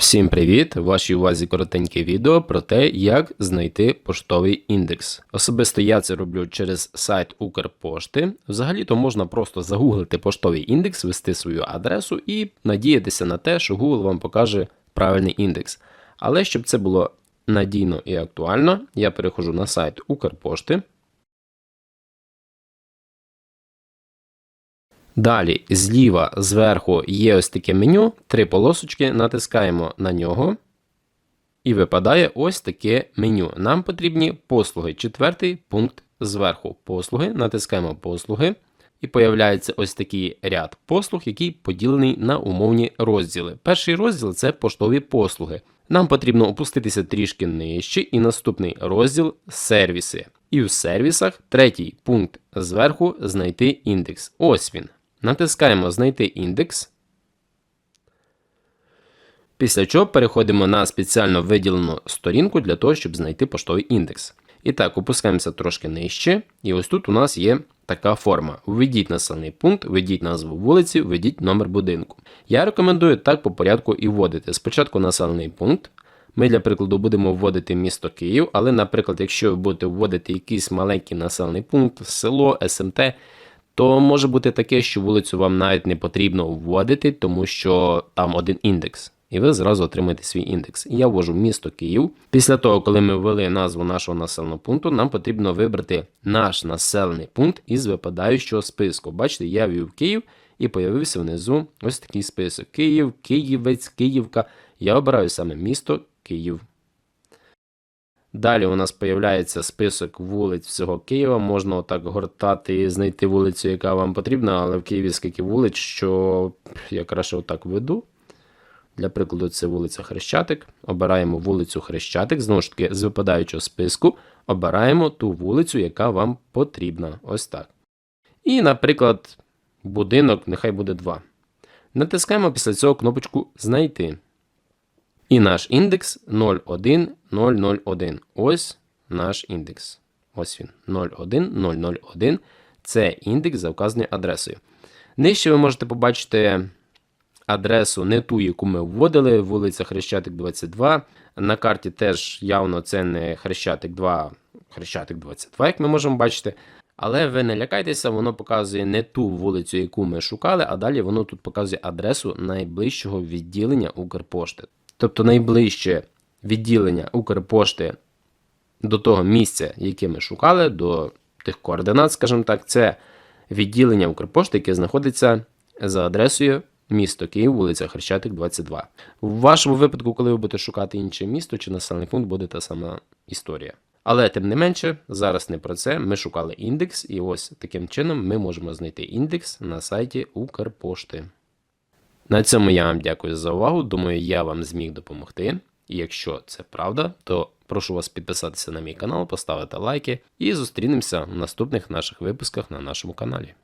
Всім привіт! В вашій увазі коротеньке відео про те, як знайти поштовий індекс. Особисто я це роблю через сайт Укрпошти. Взагалі-то можна просто загуглити поштовий індекс, ввести свою адресу і надіятися на те, що Google вам покаже правильний індекс. Але щоб це було надійно і актуально, я переходжу на сайт Укрпошти. Далі, зліва зверху є ось таке меню, три полосочки, натискаємо на нього. І випадає ось таке меню. Нам потрібні послуги. Четвертий пункт зверху. Послуги. Натискаємо послуги. І появляється ось такий ряд послуг, який поділений на умовні розділи. Перший розділ це поштові послуги. Нам потрібно опуститися трішки нижче, і наступний розділ сервіси. І в сервісах третій пункт зверху знайти індекс. Ось він. Натискаємо Знайти індекс. Після чого переходимо на спеціально виділену сторінку для того, щоб знайти поштовий індекс. І так, опускаємося трошки нижче. І ось тут у нас є така форма. Введіть населений пункт, введіть назву вулиці, введіть номер будинку. Я рекомендую так по порядку і вводити. Спочатку населений пункт. Ми, для прикладу, будемо вводити місто Київ, але, наприклад, якщо ви будете вводити якийсь маленький населений пункт, село, СМТ, то може бути таке, що вулицю вам навіть не потрібно вводити, тому що там один індекс. І ви зразу отримаєте свій індекс. Я ввожу місто Київ. Після того, коли ми ввели назву нашого населеного пункту, нам потрібно вибрати наш населений пункт із випадаючого списку. Бачите, я ввів Київ і появився внизу ось такий список: Київ, Київець, Київка. Я обираю саме місто Київ. Далі у нас появляється список вулиць всього Києва. Можна отак гортати і знайти вулицю, яка вам потрібна, але в Києві скільки вулиць, що я краще отак веду. Для прикладу, це вулиця Хрещатик. Обираємо вулицю Хрещатик, знову ж таки, з випадаючого списку, обираємо ту вулицю, яка вам потрібна. Ось так. І, наприклад, будинок, нехай буде 2. Натискаємо після цього кнопочку Знайти. І наш індекс 01001. Ось наш індекс. Ось він. 01001. Це індекс за вказаною адресою. Нижче ви можете побачити адресу, не ту, яку ми вводили, вулиця Хрещатик 22. На карті теж явно це не Хрещатик 2, Хрещатик 22, як ми можемо бачити. Але ви не лякайтеся, воно показує не ту вулицю, яку ми шукали, а далі воно тут показує адресу найближчого відділення Укрпошти. Тобто найближче відділення Укрпошти до того місця, яке ми шукали, до тих координат, скажімо так, це відділення Укрпошти, яке знаходиться за адресою місто Київ, вулиця Хрещатик, 22. В вашому випадку, коли ви будете шукати інше місто чи населений пункт, буде та сама історія. Але тим не менше, зараз не про це. Ми шукали індекс, і ось таким чином ми можемо знайти індекс на сайті Укрпошти. На цьому я вам дякую за увагу. Думаю, я вам зміг допомогти. І якщо це правда, то прошу вас підписатися на мій канал, поставити лайки і зустрінемося в наступних наших випусках на нашому каналі.